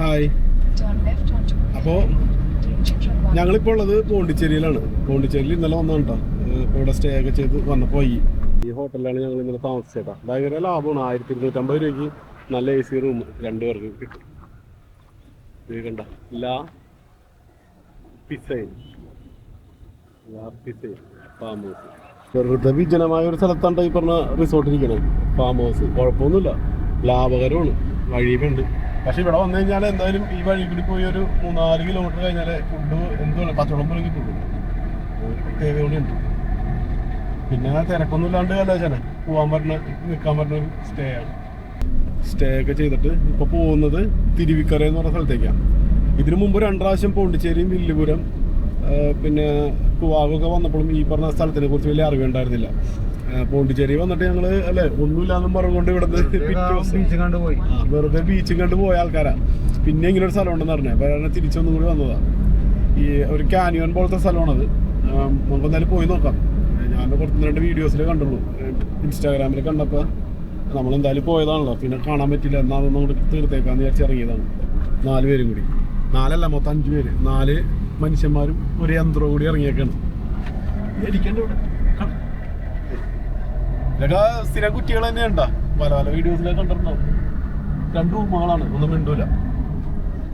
Hi അപ്പോൾ ഞങ്ങളിപ്പോൾ ഉള്ളത് പോണ്ടിച്ചേരിയിലാണ്. പോണ്ടിച്ചേരിയിൽ ഇന്നലെ വന്നാണ് കേട്ടോ ഇപ്പോൾ ഇവിടെ സ്റ്റേ ഒക്കെ ചെയ്ത് വന്നപ്പോൾ ഈ ഈ ഹോട്ടലിലാണ് ഞങ്ങൾ ഇന്നലെ താമസിച്ചേട്ടാ ഭയങ്കര ലാഭമാണ്. ആയിരത്തി ഇരുന്നൂറ്റമ്പത് രൂപയ്ക്ക് നല്ല എ സി റൂം രണ്ടു പേർക്ക് കിട്ടും. ഇത് കണ്ട. ലാ പിസൈൻ ലാ പിസൈൻ ഫാം ഹൗസ് വിജനമായ ഒരു സ്ഥലത്താണ് ഈ പറഞ്ഞ റിസോർട്ട് ഇരിക്കണത്. ഫാം ഹൗസ് കുഴപ്പമൊന്നുമില്ല. ലാഭകരമാണ്. വഴിയുണ്ട് പക്ഷെ ഇവിടെ വന്നു കഴിഞ്ഞാൽ എന്തായാലും ഈ വഴി കൂടി പോയി ഒരു മൂന്നാൽ കിലോമീറ്റർ കഴിഞ്ഞാൽ ഫുഡ് എന്തുകൊണ്ട് പച്ചവെള്ളം പോലും കിട്ടുള്ളൂ ഒരു ഉണ്ട്. പിന്നെ തിരക്കൊന്നും ഇല്ലാണ്ട് കലാശാന പോവാൻ പറ്റുന്ന നിൽക്കാൻ പറ്റുന്ന സ്റ്റേ ആണ്. സ്റ്റേ ഒക്കെ ചെയ്തിട്ട് ഇപ്പൊ പോകുന്നത് തിരുവിക്കര എന്ന് പറഞ്ഞ സ്ഥലത്തേക്കാണ് ഇതിനു മുമ്പ് രണ്ട് പ്രാവശ്യം പോണ്ടിച്ചേരിയും വില്ലുപുരം പിന്നെ കുവാകൊക്കെ വന്നപ്പോഴും ഈ പറഞ്ഞ സ്ഥലത്തിനെ കുറിച്ച് വലിയ അറിവുണ്ടായിരുന്നില്ല പോണ്ടിച്ചേരി വന്നിട്ട് ഞങ്ങൾ അല്ലെ ഒന്നുമില്ലാന്നും പറഞ്ഞുകൊണ്ട് ഇവിടുന്ന് ബീച്ച് കണ്ടു പോയി. വെറുതെ ബീച്ചും കണ്ട് പോയ ആൾക്കാരാ. പിന്നെ ഇങ്ങനെ ഒരു സ്ഥലം ഉണ്ടെന്ന് പറഞ്ഞേ അപ്പൊ തിരിച്ചൊന്നും കൂടി വന്നതാ. ഈ ഒരു കാനിയോൻ പോലത്തെ സ്ഥലമാണത്. നമുക്ക് എന്തായാലും പോയി നോക്കാം. ഞാൻ കുറച്ച് രണ്ട് വീഡിയോസിൽ കണ്ടുള്ളൂ. ഇൻസ്റ്റാഗ്രാമിൽ കണ്ടപ്പോൾ നമ്മൾ എന്തായാലും പോയതാണല്ലോ. പിന്നെ കാണാൻ പറ്റില്ല. എന്നാൽ കൂടി തീർത്തേക്കാന്ന് വിചാരിച്ച് ഇറങ്ങിയതാണ്. നാല് പേരും കൂടി. നാലല്ല മൊത്തം അഞ്ച് പേര്. നാല് മനുഷ്യന്മാരും ഒരു യന്ത്രവും കൂടി ഇറങ്ങിയേക്കാണ്. ഇരിക്കണ്ട ഇവിടെ. ഇതൊക്കെ സ്ഥിരം കുറ്റികൾ തന്നെയുണ്ടാ? പല പല വീഡിയോസിലൊക്കെ കണ്ടിട്ടുണ്ടാവും രണ്ട് റൂമുകളാണ് ഒന്നും മിണ്ടൂല.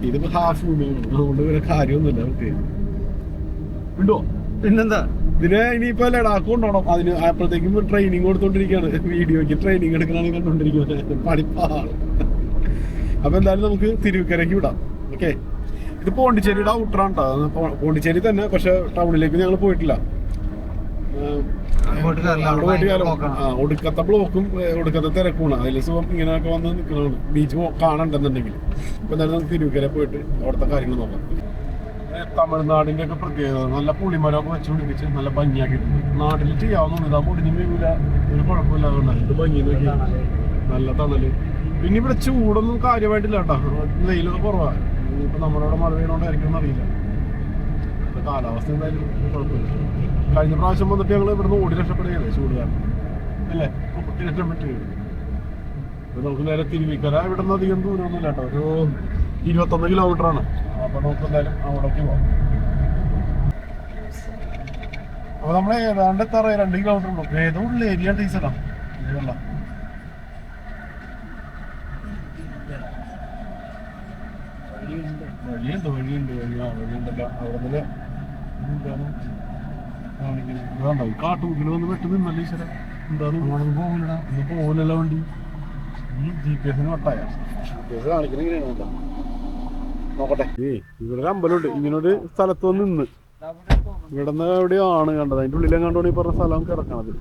ഇതിപ്പോ ഹാഫ് റൂമാണ് അതുകൊണ്ട് പിന്നെ കാര്യമൊന്നുമില്ല പ്രത്യേകിച്ച് പിന്നെന്താ? ഇതിന് ഇനിയിപ്പോ ലഡാക്ക് കൊണ്ടോണം അതിന് അപ്പോഴത്തേക്കും ട്രെയിനിങ് കൊടുത്തോണ്ടിരിക്കുകയാണ്. വീഡിയോക്ക് ട്രെയിനിങ് എടുക്കണാണ് കണ്ടോണ്ടിരിക്കുന്നത്. പഠിപ്പാണ് അപ്പൊ എന്തായാലും നമുക്ക് തിരുവിക്കരയ്ക്ക് വിടാം. ഓക്കെ ഇത് പോണ്ടിച്ചേരിയുടെ ഔട്ടറാണ് കേട്ടോ പോണ്ടിച്ചേരി തന്നെ പക്ഷെ ടൗണിലേക്ക് ഞങ്ങൾ പോയിട്ടില്ല. ഒടുക്കത്തെ ബ്ലോക്കും ഒടുക്കത്തെ തിരക്കുമാണ്. അതിൽ സുഖം ഇങ്ങനെയൊക്കെ വന്ന് നിൽക്കുന്നതാണ്. ബീച്ച് കാണണ്ടെന്നുണ്ടെങ്കിൽ. ഇപ്പൊ എന്തായാലും നമുക്ക് തിരുവിക്കര പോയിട്ട് അവിടുത്തെ കാര്യങ്ങൾ നോക്കാം. തമിഴ്നാടിന്റെ ഒക്കെ പ്രത്യേകത. നല്ല പുളിമരമൊക്കെ വെച്ച് പിടിപ്പിച്ച് നല്ല ഭംഗിയാക്കിയിട്ടുണ്ട്. നാട്ടിൽ ചെയ്യാവുന്ന ഇതാ പൊടിഞ്ഞു വീഴൂല. ഒരു കുഴപ്പമില്ല നല്ല ഭംഗി നോക്കി നല്ല തണൽ. പിന്നെ ഇവിടെ ചൂടൊന്നും കാര്യമായിട്ടില്ല കേട്ടോ. വെയിലൊക്കെ കുറവാ. ഇപ്പൊ നമ്മളവിടെ മഴ പെയ്യണോണ്ടായിരിക്കും അറിയില്ല. കാലാവസ്ഥ എന്തായാലും കുഴപ്പമില്ല. കഴിഞ്ഞ പ്രാവശ്യം വന്നിട്ട് ഞങ്ങൾ ഇവിടുന്ന് ഓടി രക്ഷപ്പെടുകയല്ലേ ചൂടുകാരൻ അല്ലേ? ഓടി രക്ഷപ്പെട്ടുകയാണ് നമുക്ക് നേരെ തിരുവിക്കര. ഇവിടെ നിന്ന് അധികം ദൂരമൊന്നുമില്ല കേട്ടോ. ഒരു ഇരുപത്തൊന്ന് കിലോമീറ്റർ ആണ്. അപ്പൊ നമുക്ക് എന്തായാലും അവിടേക്ക് പോവാം. അപ്പൊ നമ്മൾ ഏതാണ്ട് എത്ര രണ്ട് കിലോമീറ്റർ ഉള്ളൂ. ഏതോ ഉള്ള ഏരിയ ടീച്ചറാ ഇതല്ല വഴിയുണ്ട്. വഴിയുണ്ട് വഴി ആ വഴിയുണ്ടല്ല. അവിടെ നിന്ന് കാട്ടുമുക്കിൽ വന്ന് വെട്ട് നിന്നല്ലേ ഈശ്വര? എന്താണ്? പോകില്ലടാ ഇന്ന് പോകില്ലല്ലോ വണ്ടി. ഈ ജി പി എസിന് വട്ടായ. ജി പി എസ് കാണിക്കണെങ്ങനെയാണ് നോക്കട്ടെ. ഇവിടെ ഒരു അമ്പലമുണ്ട്. ഇങ്ങനൊരു സ്ഥലത്ത് വന്ന് നിന്ന്. ഇവിടെ നിന്ന് എവിടെയാണ് കണ്ടത്? അതിന്റെ ഉള്ളിലെങ്ങാണ്ടോണ് ഈ പറഞ്ഞ സ്ഥലം കിടക്കണത്.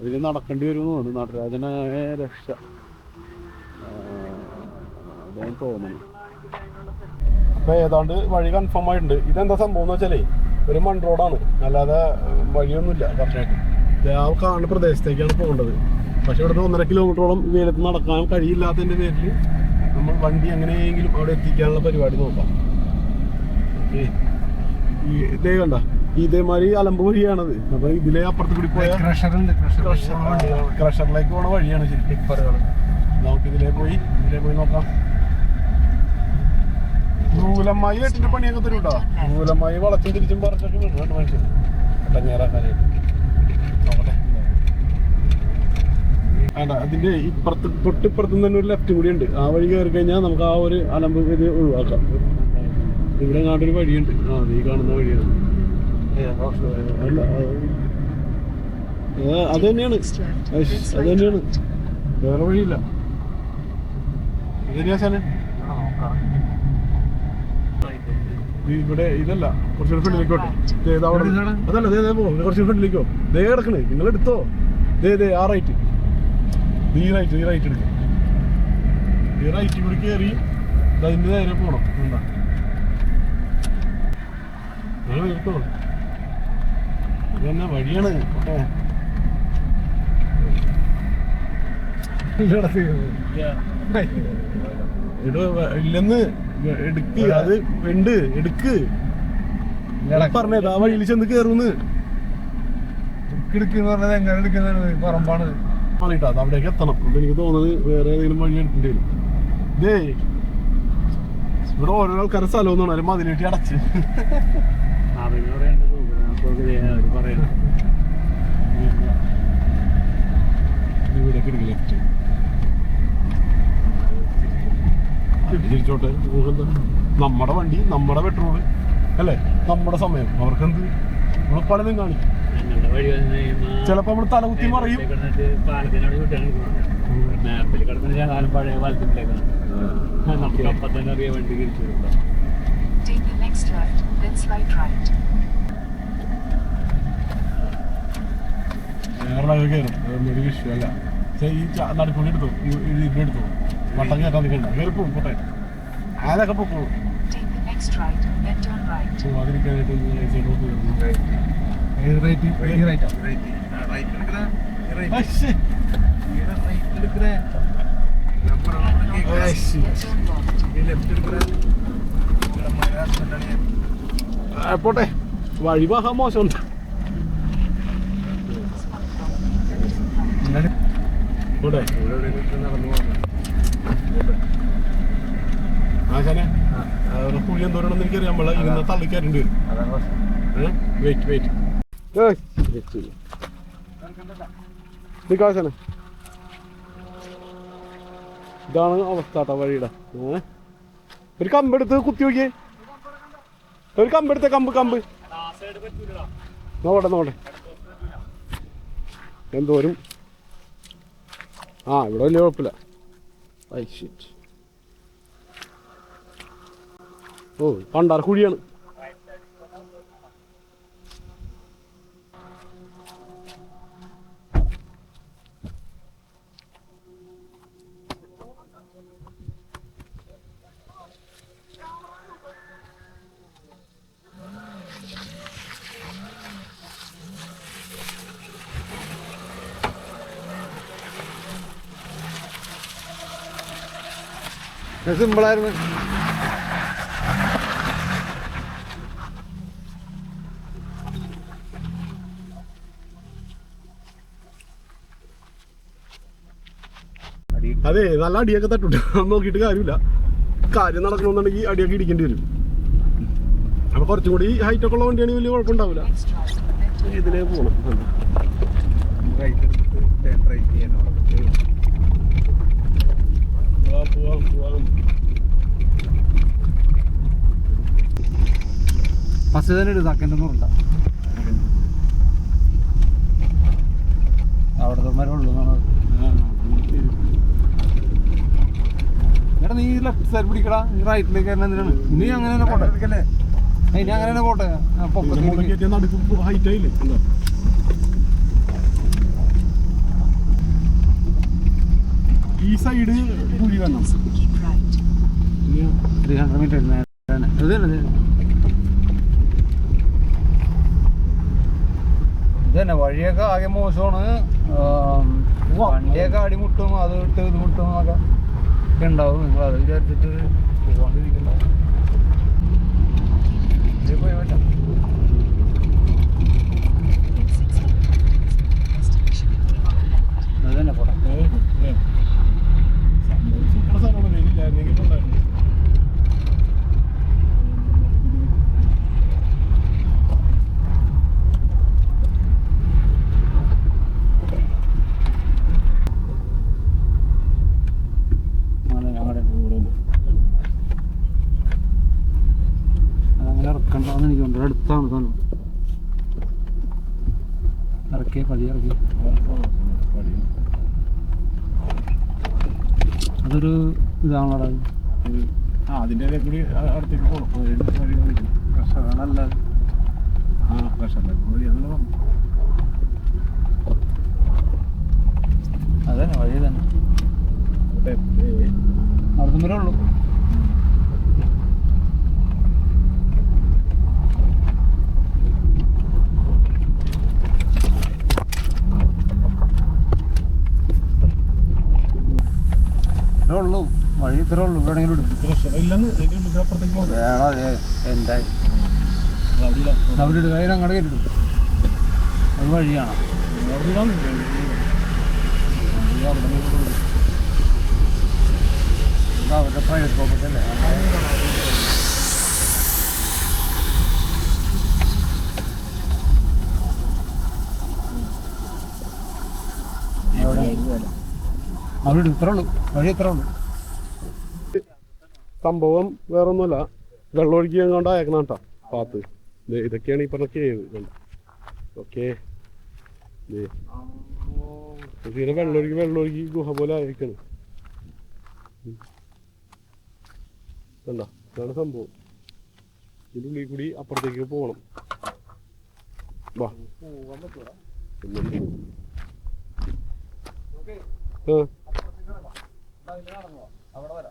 അതിന് നടക്കേണ്ടി വരും എന്ന് തോന്നുന്നു. നടരാജനായ രക്ഷ. അതാണ് തോന്നുന്നു. അപ്പൊ ഏതാണ്ട് വഴി കൺഫേം ആയിട്ടുണ്ട്. ഇതെന്താ സംഭവം എന്ന് വെച്ചാലേ ഒരു മൺ റോഡാണ്. അല്ലാതെ വഴിയൊന്നുമില്ല കറക്റ്റായിട്ട്. ആ കാണുന്ന പ്രദേശത്തേക്കാണ് പോകേണ്ടത്. പക്ഷെ ഇവിടുന്ന് ഒന്നര കിലോമീറ്ററോളം വെയിലത്ത് നടക്കാൻ കഴിയില്ലാത്തതിന്റെ പേരിൽ നമ്മൾ വണ്ടി എങ്ങനെയെങ്കിലും അവിടെ എത്തിക്കാനുള്ള പരിപാടി നോക്കാം. ഓക്കേ. ഇതേ കണ്ട ഇതേമാതിരി അലമ്പ് വഴിയാണത്. അപ്പൊ ഇതിലെ അപ്പുറത്ത് കൂടി പോയ ക്രഷറിലേക്ക് പോണ വഴിയാണ്. ശരി നമുക്ക് ഇതിലേ പോയി ഇതിലേ പോയി നോക്കാം. നൂലമ്മായി വെട്ടിന്റെ പണിയൊക്കെ തരും കേട്ടോ നൂലമ്മായി വളച്ചും തിരിച്ചും പറിച്ചൊക്കെ വിടുന്നുണ്ട് മനുഷ്യൻ കട്ടഞ്ഞേറാക്കാനായിട്ട് വേണ്ട അതിന്റെ ഇപ്പുറത്ത് തൊട്ടിപ്പുറത്ത് തന്നെ ഒരു ലെഫ്റ്റും കൂടി ഉണ്ട്. ആ വഴി കയറി കഴിഞ്ഞാൽ നമുക്ക് ആ ഒരു അലമ്പ് ഇത് ഒഴിവാക്കാം. ഇവിടെ നാട്ടൊരു വഴിയുണ്ട്. ആ നീ കാണുന്ന വഴിയാണ്. അത് തന്നെയാണ്. അത് തന്നെയാണ്. വേറെ വഴിയില്ല. ഇതന്നെയാ സാധനം ഇവിടെ ഇതല്ല കുറച്ച് ഫ്രണ്ടിലേക്കോട്ടെ അതല്ല ദേ പോ കുറച്ച് ഫ്രണ്ടിലേക്കോ ദേ കിടക്കണേ. നിങ്ങൾ എടുത്തോ. ദേ ദേ ആ റൈറ്റ് ഈ റൈറ്റ് ഈ റൈറ്റ് എടുക്കും. ഈ റൈറ്റ് കൂടി കയറി അതിന്റെ നേരെ പോണം. എന്താ നിങ്ങൾ എടുത്തോ. ഇതന്നെ വഴിയാണ്. എടോ ഇല്ലെന്ന് എടുക്ക് അത് ഉണ്ട് എടുക്ക്. പറഞ്ഞത് ആ വഴിയിൽ ചെന്ന് കേറുന്ന്. എടുക്കുന്ന പറഞ്ഞത് എങ്ങനെ എടുക്കുന്നത് പറമ്പാണ്. ആളിട്ടാ അവിടേക്ക് എത്തണം. അപ്പൊ എനിക്ക് തോന്നുന്നത് വേറെ ഏതെങ്കിലും വഴി എടുക്കേണ്ടി വരും. ഇതേ ഇവിടെ ഓരോ ആൾക്കാരുടെ സ്ഥലം ഒന്നും അടച്ച്. അവർ അവർ പറയുന്നത് ഇവിടെ കിടക്കി ലെഫ്റ്റ് തിരിച്ചോട്ടെ. നമുക്കെന്താ നമ്മുടെ വണ്ടി നമ്മുടെ പെട്രോൾ അല്ലേ? നമ്മുടെ സമയം. അവർക്കെന്ത്? നമ്മളെ പലതും കാണിക്കും. ചിലപ്പോ നമ്മൾ തലകുത്തി മറിയും. മാപ്പിൽ കിടക്കുന്ന ശകാലം പഴയ നമുക്ക് അപ്പം തന്നെ അറിയാൻ വണ്ടി തിരിച്ചു കയറും വിഷയമല്ല. ഈ നടുക്കുണ്ടി എടുത്തു? ഇവിടെ എടുത്തു വട്ടം കയറ്റാൻ നിൽക്കണ്ട കയറി പോകും പോട്ടെ അതൊക്കെ പൊക്കോളൂ Take the next right, then turn right. പോവാതിരിക്കാനായിട്ട് ഇങ്ങനെ ചെയ്തോണ്ട് വരുന്നു. ഏത് റേറ്റ് ഈ റേറ്റാ അശ്ശേ. അശ്ശേ. Then turn left. ആ, പോട്ടെ വഴി മഹാ മോശമുണ്ട് പോട്ടെ ആശാനെ പുള്ളി എന്തോരാണെന്ന് എനിക്കറിയാം. നമ്മളെ ഇരുന്ന തള്ളിക്കാരുണ്ട് വരും. വെയിറ്റ് വെയിറ്റ് ഇതാണ് അവസ്ഥ കേട്ടോ വഴിയുടെ? ഒരു കമ്പെടുത്ത് കുത്തി നോക്കിയേ. ഒരു കമ്പെടുത്ത കമ്പ് കമ്പ്. നോക്കട്ടെ നോക്കട്ടെ. എന്തോരും. ആ ഇവിടെ വലിയ കുഴപ്പമില്ല. I shit. ഓ പണ്ടാർ കുഴിയാണ്. സിമ്പിളായിരുന്നു അതെ നല്ല അടിയൊക്കെ തട്ടുണ്ട്. നോക്കിയിട്ട് കാര്യമില്ല. കാര്യം നടക്കണമെന്നുണ്ടെങ്കിൽ അടിയൊക്കെ ഇടിക്കേണ്ടി വരും. അപ്പൊ കുറച്ചും കൂടി ഹൈറ്റ് ഒക്കെ ഉള്ള വണ്ടിയാണെങ്കിൽ വലിയ കുഴപ്പമുണ്ടാവില്ല. ഇതിലേ പോകണം പോവാം പോവാം പോവാം ഫസ്റ്റ് തന്നെ ഒരു സെക്കൻഡ് ഒന്നും ഉണ്ടാ അവിടുത്തെ മരമുള്ളൂ എടാ നീ ലെഫ്റ്റ് സൈഡ് പിടിക്കടാ. നീ റൈറ്റിലേക്ക് തന്നെ എന്തിനാണ്? ഇനി അങ്ങനെ തന്നെ പോട്ടെ. അല്ലേ ഇനി അങ്ങനെ തന്നെ പോട്ടെ. ഈ സൈഡ് കുഴി വേണം keep ഹൺഡ്രഡ് 300 മീറ്റർ നേരെ തന്നെ. ഇത് തന്നെ, ഇത് തന്നെ. വഴിയൊക്കെ ആകെ മോശമാണ് വണ്ടിയൊക്കെ അടിമുട്ടും അത് വിട്ട് ഇത് മുട്ടും എന്നൊക്കെ ഉണ്ടാവും നിങ്ങൾ അത് വിചാരിച്ചിട്ട് പോകാണ്ടിരിക്കണ്ടാവും പോയി പറ്റാം In 600 meters, destination will be on the left. അത് തന്നെ പോട്ടെ ഉണ്ട് അടുത്താണ് സാധനം ഇറക്കിയ പതി ഇറക്കി അതൊരു ഇതാണോടാ ആ അതിന്റെ കൂടി അടുത്തേക്ക് പോകണം വഴി കാണിക്കണം നല്ലത് ആ പ്രശ്നം വഴി അങ്ങനെ പറഞ്ഞു അതന്നെ വഴി തന്നെ അവിടെ ഉള്ളൂ. അത് ഇത്രേ ഉള്ളൂ. വേണമെങ്കിലും എന്തായി? അവരുടെ കയ്യിൽ അങ്ങോട്ട് അത് വഴിയാണ്. അവരുടെ പ്രൈവറ്റ് പോക്കറ്റല്ലേ അവരുടെ ഇത്രേ ഉള്ളൂ. വഴി ഇത്രേ ഉള്ളൂ. സംഭവം വേറൊന്നുമല്ല. വെള്ളമൊഴുക്കി എങ്ങാണ്ട് അയക്കണം കേട്ടോ പാത്ത് ഇതൊക്കെയാണ് ഈ പറഞ്ഞ കേവ് ഓക്കെ. ഇതിനെ വെള്ളമൊഴുകി വെള്ളമൊഴുകി ഗുഹ പോലെ ആയിരിക്കണം. കണ്ട? ഇതാണ് സംഭവം. ഇതിനുള്ളിൽ കൂടി അപ്പുറത്തേക്ക് പോകണം. വാ. ആ-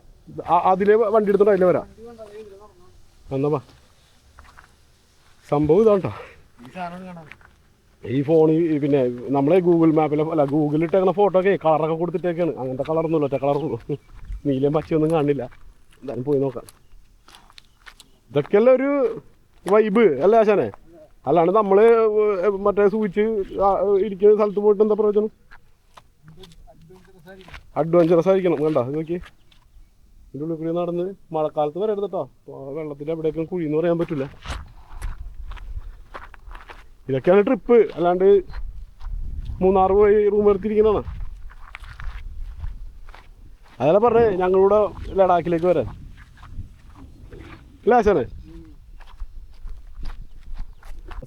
അതിലെ വണ്ടി എടുത്തോ അതിലെ വരാം. എന്നാ സംഭവം ഇതാണ്ടോ ഈ ഫോണിൽ പിന്നെ നമ്മളെ ഗൂഗിൾ മാപ്പിലെ അല്ല ഗൂഗിളിൽ ഇട്ടേക്കണ ഫോട്ടോ ഒക്കെ കളറൊക്കെ കൊടുത്തിട്ടേക്കാണ്. അങ്ങനത്തെ കളറൊന്നുമില്ല ഒറ്റ കളറുള്ളൂ നീലയും പച്ചയൊന്നും കാണില്ല. എന്തായാലും പോയി നോക്കാം. ഇതൊക്കെയല്ല ഒരു വൈബ് അല്ലേ ആശാനെ? അല്ലാണ്ട് നമ്മൾ മറ്റേ സൂചിച്ച് ഇരിക്കുന്ന സ്ഥലത്ത് പോയിട്ട് എന്താ പ്രയോജനം? അഡ്വഞ്ചറസ് ആയിരിക്കണം കണ്ടോ? നോക്കി ഇതിന്റെ ഉള്ളിൽ കൂടി നടന്ന് മഴക്കാലത്ത് വരരുത് കേട്ടോ വെള്ളത്തിന്റെ എവിടേക്കും കുഴിന്ന് പറയാൻ പറ്റില്ല. ഇതൊക്കെയാണ് ട്രിപ്പ് അല്ലാണ്ട് മൂന്നാർ പോയി റൂം എടുത്തിരിക്കുന്നതാണ്. അതല്ല പറഞ്ഞേ ഞങ്ങളുടെ ലഡാക്കിലേക്ക് വരാൻ. ഇല്ല ആശാനെ?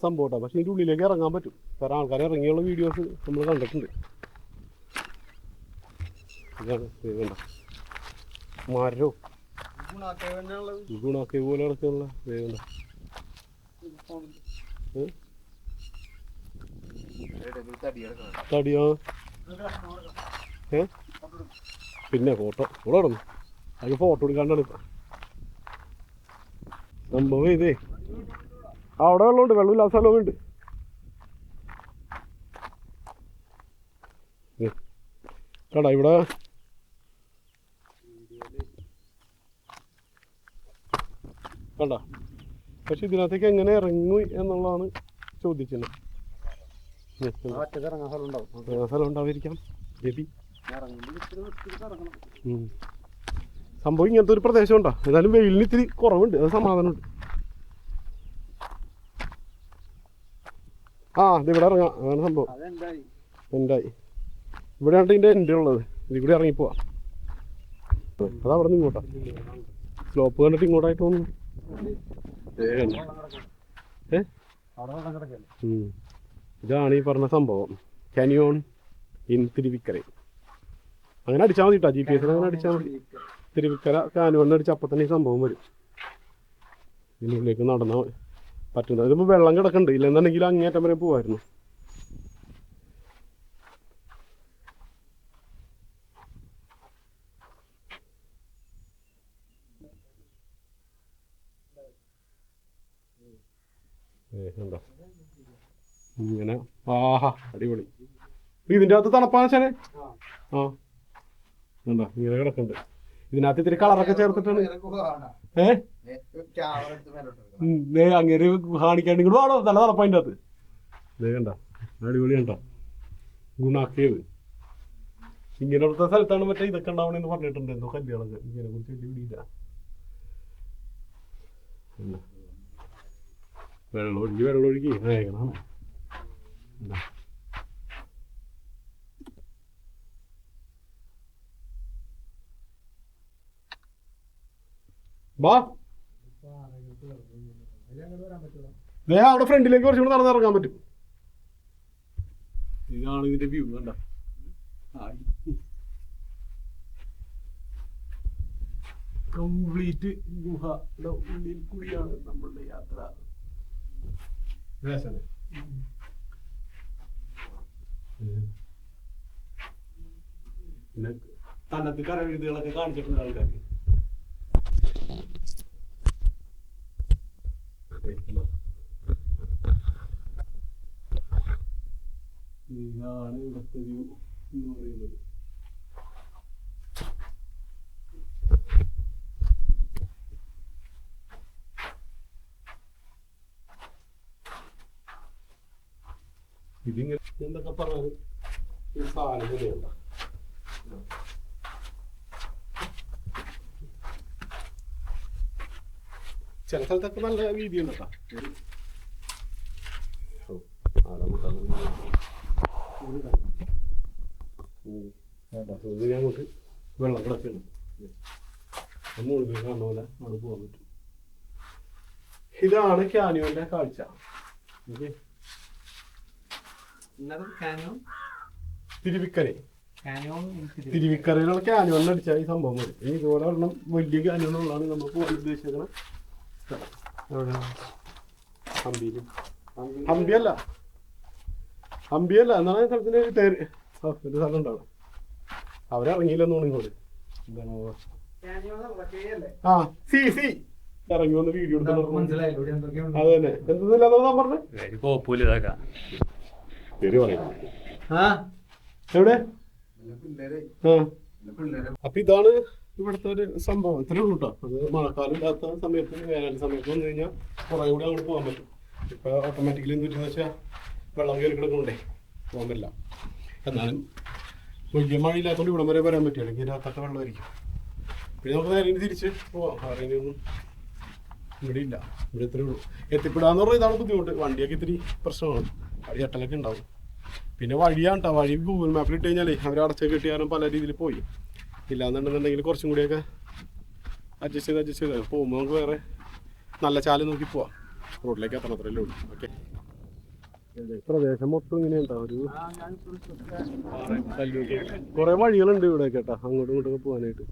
സംഭവം കേട്ടോ പക്ഷെ ഇതിന്റെ ഉള്ളിലേക്ക് ഇറങ്ങാൻ പറ്റും. കാരണം ആൾക്കാരെ ഇറങ്ങിയുള്ള വീഡിയോസ് നമ്മൾ കണ്ടിട്ടുണ്ട്. ഇതാണ് ഇത് കണ്ടോ? മരോ. ഈ ഗുണാക്കെ പോലെ കിടക്കാനുള്ള വേണ്ട തടിയാ? ഏ? പിന്നെ ഫോട്ടോ. ഇവിടെ കിടന്നു അത് ഫോട്ടോ എടുക്കാണ്ടാണ് ഇപ്പം സംഭവം ഇതേ. അവിടെ വെള്ളമുണ്ട്. വെള്ളമില്ലാത്ത സ്ഥലമുണ്ട്. കടാ ഇവിടെ കണ്ട? പക്ഷെ ഇതിനകത്തേക്ക് എങ്ങനെ ഇറങ്ങി എന്നുള്ളതാണ് സ്ഥലം ഉം. സംഭവം ഇങ്ങനത്തെ ഒരു പ്രദേശം ഉണ്ടോ? എന്നാലും വെയിലിന് ഇത്തിരി കുറവുണ്ട്. അത് സമാധാനമുണ്ട്. ആ ഇത് ഇവിടെ ഇറങ്ങാം. അതാണ് സംഭവം. എന്തായി ഇവിടെയാണ് ഇതിന്റെ എന്റെ ഉള്ളത്. ഇതിൽ കൂടി ഇറങ്ങിപ്പോവാം. അത് അവിടെ നിന്ന് ഇങ്ങോട്ടാ. സ്ലോപ്പ് കണ്ടിട്ട് ഇങ്ങോട്ടായിട്ട് തോന്നുന്നു. ഇതാണ് ഈ പറഞ്ഞ സംഭവം. കാനിയോൺ ഇൻ തിരുവിക്കര അങ്ങനെ അടിച്ചാൽ മതി കേട്ടോ ജി പി എസ് അങ്ങനെ അടിച്ചാൽ മതി. തിരുവിക്കര കാനുവണ്ണ അടിച്ച അപ്പം തന്നെ ഈ സംഭവം വരും. ഇതിനുള്ളിലേക്ക് നടന്ന പറ്റുന്നത് ഇതിപ്പോൾ വെള്ളം കിടക്കുന്നുണ്ട് ഇല്ലെന്നുണ്ടെങ്കിൽ അങ്ങേറ്റം വരെ പോവായിരുന്നു. കണ്ടോ ഇങ്ങനെ. ആഹാ അടിപൊളി. ഇതിന്റെ അകത്ത് തണുപ്പാശാനെ ആ. കണ്ടോ ഇങ്ങനെ കിടക്കുന്നുണ്ട്. ഇതിനകത്ത് ഇത്തിരി കളറൊക്കെ ചേർത്തിട്ടാണ്. ഏ? അങ്ങനെ കാണിക്കാണ്ട് ഇങ്ങോട്ട് വേണോ നല്ല തണുപ്പതിന്റെ അകത്ത്. കണ്ട അടിപൊളി കണ്ടോ. ഗുണാക്കിയത്. ഇങ്ങനത്തെ സ്ഥലത്താണ് മറ്റേ ഇതൊക്കെ പറഞ്ഞിട്ടുണ്ട്. എന്തോ കല്യാണമൊക്കെ ഇങ്ങനെ കുറിച്ച് വലിയ പിടിയില്ല? വെള്ളം ഒഴുകി വെള്ളം ഒഴുകി വേഗണം എന്താ വാ ദേ അവിടെ ഫ്രണ്ടിലേക്ക് കുറച്ചുകൂടെ നടന്ന് ഇറങ്ങാൻ പറ്റും. ഇതാണ് ഇതിന്റെ വ്യൂ കണ്ട? കംപ്ലീറ്റ് ഗുഹയുടെ ഉള്ളിൽ കൂടിയാണ് നമ്മളുടെ യാത്ര. രസല്ലേ പിന്നെ തന്നത്ത് കരവിരുതുകളൊക്കെ കാണിച്ചിട്ടുണ്ട് ആൾക്കാർ ഇതാണ് ഇവിടുത്തെ വ്യൂ എന്ന് പറയുന്നത് ഇതിങ്ങനെ എന്തൊക്കെ പറഞ്ഞത്? ഈ സാധനം ചില സ്ഥലത്തൊക്കെ നല്ല വീതിയുണ്ട് കേട്ടോ. ഓ, ആളെ കൂട്ടാൻ ഉം. കേട്ടോ ഇത് ഞാൻ അങ്ങോട്ട് വെള്ളം കിടക്കണം കാണുന്ന പോലെ അവിടെ പോകാൻ പറ്റും. ഇതാണ് ക്യാനിയോന്റെ കാഴ്ച. ഓക്കെ. തിരുവിക്കരെ. തിരുവിക്കരയിലുള്ള കാനോണിൽ അടിച്ചാൽ ഈ സംഭവം വരും ഈ ഇതുപോലെ ഒരെണ്ണം വലിയ കാനോണുള്ളതാണ് നമ്മൾ പോകാൻ ഉദ്ദേശിക്കുന്ന സ്ഥലം എവിടെ ഹംപിയിലും ഹംപിയല്ല. ഹംപിയല്ല. എന്നാണ് സ്ഥലത്തിന് പേര്. ആ, ഒരു സ്ഥലം ഉണ്ടാവും. അവരിറങ്ങിയില്ലെന്ന് തോന്നിക്കോളി എന്താണ് ആ സി സി. ഇറങ്ങി വന്ന് വീഡിയോ എടുത്തു അത് തന്നെ. എന്തെന്നില്ല പറഞ്ഞു? പേര് പറയുന്നത് എവിടെ? അപ്പൊ ഇതാണ് ഇവിടുത്തെ ഒരു സംഭവം. ഇത്രേ ഉള്ളൂ കേട്ടോ അത് മഴക്കാലം ഇല്ലാത്ത സമയത്ത് വേനൽ സമയത്ത് വന്നു കഴിഞ്ഞാൽ കുറെ കൂടി അങ്ങോട്ട് പോകാൻ പറ്റും. ഇപ്പൊ ഓട്ടോമാറ്റിക്കലി എന്ത് പറ്റുന്ന വെച്ചാൽ വെള്ളം കയറി കിടക്കണ്ടേ പോകാൻ പറ്റില്ല. എന്നാലും വലിയ മഴ ഇല്ലാത്തതുകൊണ്ട് ഇവിടം വരെ വരാൻ പറ്റും. അല്ലെങ്കിൽ രാത്തൊക്കെ വെള്ളമായിരിക്കും. പിന്നെ നമുക്ക് നേരെ തിരിച്ച് പോവാം. അറിയാനൊന്നും ഇവിടെ ഇല്ല. ഇവിടെ ഇത്രേ ഉള്ളൂ. എത്തിപ്പെടാന്ന് പറഞ്ഞാൽ ഇതാണ് ബുദ്ധിമുട്ട്. വണ്ടിയൊക്കെ ഇത്തിരി പ്രശ്നമാണ്. അടി ഉണ്ടാവും. പിന്നെ വഴിയാണ് കേട്ടോ വഴി ഗൂഗിൾ മാപ്പിൽ ഇട്ട് കഴിഞ്ഞാലേ അവർ അടച്ച കിട്ടിയാലും പല രീതിയിൽ പോയി. ഇല്ലാന്നുണ്ടെന്നുണ്ടെങ്കിൽ കുറച്ചും കൂടിയൊക്കെ അഡ്ജസ്റ്റ് ചെയ്ത് അഡ്ജസ്റ്റ് ചെയ്ത്. പോകുമ്പോൾ നമുക്ക് വേറെ നല്ല ചാൽ നോക്കി പോവാം. റോഡിലേക്ക് അത്ര അത്രയല്ലേ ഉള്ളൂ. ഓക്കെ പ്രദേശം മൊത്തം ഇങ്ങനെ ഉണ്ടാവും ഒരു കുറെ വഴികളുണ്ട് ഇവിടെ കേട്ടോ അങ്ങോട്ടും ഇങ്ങോട്ടൊക്കെ പോകാനായിട്ട്.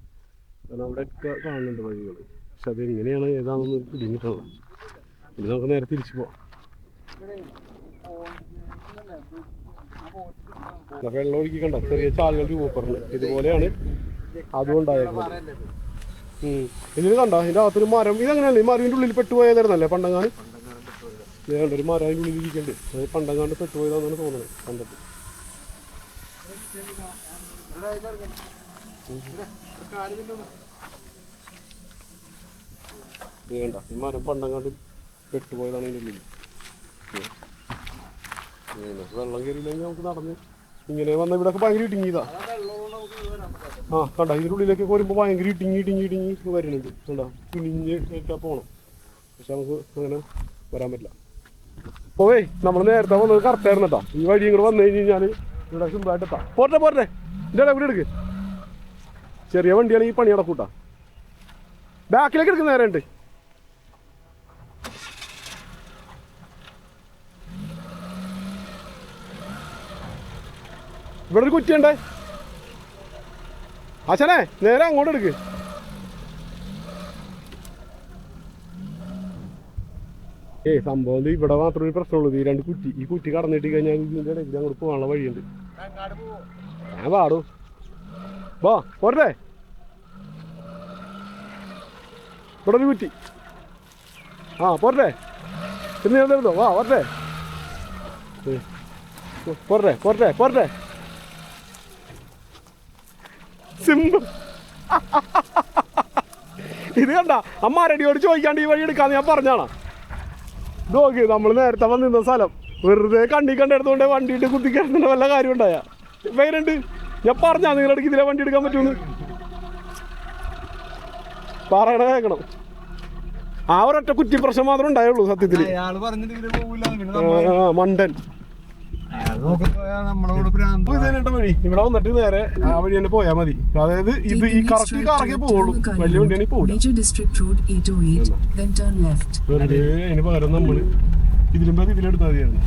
കാരണം അവിടെ ഒക്കെ കാണുന്നുണ്ട് വഴികൾ പക്ഷെ അത് എങ്ങനെയാണ് ഏതാണെന്ന് പിടിഞ്ഞിട്ടുള്ളത് ഇനി നമുക്ക് നേരെ തിരിച്ചു പോവാം ദാ വെള്ളം ഒഴുകിക്കണ്ട. ചെറിയ ചാലുകൾ രൂപപ്പെടുന്നു ഇതുപോലെയാണ് അതുകൊണ്ടായിരുന്നത്. ഇതിന് കണ്ട? ഇതിന്റെ അകത്തൊരു മരം. ഇതെങ്ങനെയല്ലേ? ഈ മരവിന്റെ ഉള്ളിൽ പെട്ടുപോയതായിരുന്നല്ലേ പണ്ടങ്ങാണ് ഇത് കണ്ടോ ഒരു മരം അതിന്റെ ഉള്ളിൽ ഇരിക്കണ്ട് അത് പണ്ടങ്ങാണ്ട് പെട്ടുപോയതാണെന്നാണ് തോന്നുന്നത്. കണ്ടിട്ട് വേണ്ട ഈ മരം പണ്ടങ്ങാണ്ട് പെട്ടുപോയതാണ് ഇതിന്റെ ഉള്ളിൽ. വെള്ളം കയറിയില്ലെങ്കിൽ നമുക്ക് നടന്ന് ഇങ്ങനെ വന്ന ഇവിടെ ഭയങ്കര ഇടുങ്ങിയതാ. ആ കണ്ട? ഇതിനുള്ളിലേക്ക് വരുമ്പോൾ ഭയങ്കര ഇടുങ്ങി ഇടുങ്ങി ഇടുങ്ങി വരുന്നുണ്ട്. കണ്ട? കുനിഞ്ഞ് ഒക്കെ പോകണം പക്ഷെ നമുക്ക് അങ്ങനെ വരാൻ പറ്റില്ല. പോവേ നമ്മൾ നേരത്തെ വന്നത് കറക്റ്റ് ആയിരുന്നു കേട്ടോ. ഈ വഴി ഇങ്ങോട്ട് വന്നു കഴിഞ്ഞ് കഴിഞ്ഞാൽ ഇവിടെ സിമ്പിളായിട്ട് എത്താം. പോരട്ടെ പോരട്ടെ. ഇതാ ഇവിടെ എടുക്ക്. ചെറിയ വണ്ടിയാണ് ഈ പണി നടക്കൂട്ടാ. ബാക്കിലേക്ക് എടുക്കുന്ന നേരെ ഇവിടെ ഒരു കുറ്റിയുണ്ടേ അച്ഛനെ നേരെ അങ്ങോട്ട് എടുക്ക്. ഏ സംഭവം ഇവിടെ മാത്രമേ ഒരു പ്രശ്നമുള്ളൂ. ഈ രണ്ട് കുറ്റി ഈ കുറ്റി കടന്നിട്ട് കഴിഞ്ഞാൽ ഇതിന്റെ ഇടയ്ക്ക് അങ്ങോട്ട് പോകാനുള്ള വഴിയുണ്ട്. ഞാൻ പാടൂ വാ പോരട്ടെ. ഇവിടെ ഒരു കുറ്റി. ആ പോരട്ടെ. ഇന്ന് ഞാൻ തരുന്നോ. വാ പോരട്ടെ പോരട്ടെ പോരട്ടെ പോരട്ടെ. സിമ്പിൾ ഇത് കണ്ട അമ്മ അമ്മാരടിയോട് ചോദിക്കാണ്ട് ഈ വഴി എടുക്കാന്ന് ഞാൻ പറഞ്ഞാണ് നോക്ക് നമ്മൾ നേരത്തെ വന്നിരുന്ന സ്ഥലം. വെറുതെ കണ്ടി കണ്ടെടുത്തോണ്ട് വണ്ടി ഇട്ട് കുത്തിക്കേണ്ട വല്ല കാര്യം ഉണ്ടായ വേറെണ്ട് ഞാൻ പറഞ്ഞാ നിങ്ങളുടെ ഇതിലെ വണ്ടി എടുക്കാൻ പറ്റൂന്ന് പറയണ കേൾക്കണം ആ ഒരൊറ്റ കുറ്റി പ്രശ്നം മാത്രമേ ഉണ്ടായുള്ളൂ സത്യത്തിൽ. അയാൾ പോയാ. വഴി ഇവിടെ വന്നിട്ട് നേരെ ആ. വഴി തന്നെ പോയാൽ മതി അതായത് ഇത് ഈ കറക്റ്റ് കാറൊക്കെ പോവുള്ളൂ. വലിയ വണ്ടിയാണ് പോകില്ല Major District Road 808, then turn left. വെറുതെ അതിന് പകരം നമ്മൾ ഇതിലും ഇതിലെടുത്താൽ മതിയായിരുന്നു.